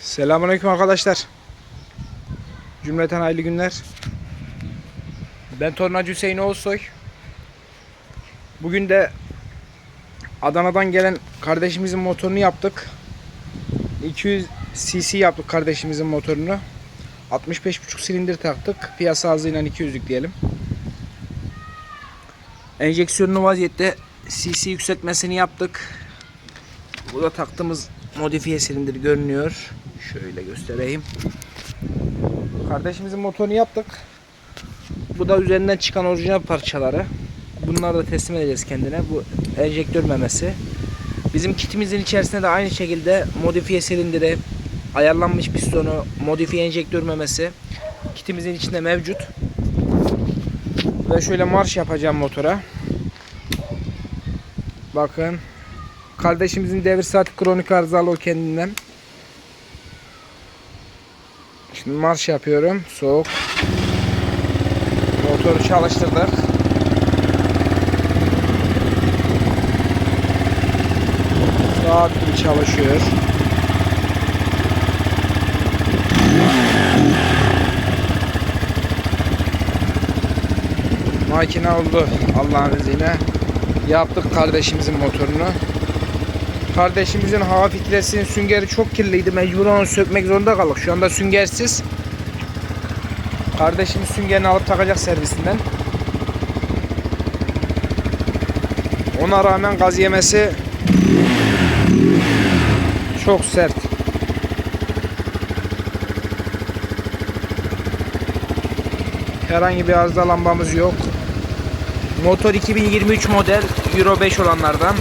Selamünaleyküm arkadaşlar. Cümleten hayırlı günler. Ben Tornacı Hüseyin Oğuzsoy. Bugün de Adana'dan gelen kardeşimizin motorunu yaptık. 200 cc yaptık kardeşimizin motorunu. 65.5 silindir taktık. Piyasa hızıyla 200'lük diyelim. Enjeksiyonlu vaziyette cc yükseltmesini yaptık. Bu da taktığımız modifiye silindir görünüyor. Şöyle göstereyim. Kardeşimizin motorunu yaptık. Bu da üzerinden çıkan orijinal parçaları. Bunları da teslim edeceğiz kendine. Bu enjektör memesi. Bizim kitimizin içerisinde de aynı şekilde modifiye silindiri, ayarlanmış pistonu, modifiye enjektör memesi kitimizin içinde mevcut. Ve şöyle marş yapacağım motora. Bakın. Kardeşimizin devir saati kronik arızalı o kendinden. Şimdi marş yapıyorum. Soğuk. Motoru çalıştırdık. Saat gibi çalışıyor. Makine oldu Allah'ın izniyle. Yaptık kardeşimizin motorunu. Kardeşimizin hava filtresinin süngeri çok kirliydi. Mecburen onu sökmek zorunda kaldık. Şu anda süngersiz. Kardeşimiz süngerini alıp takacak servisinden. Ona rağmen gaz yemesi çok sert. Herhangi bir arıza lambamız yok. Motor 2023 model Euro 5 olanlardan.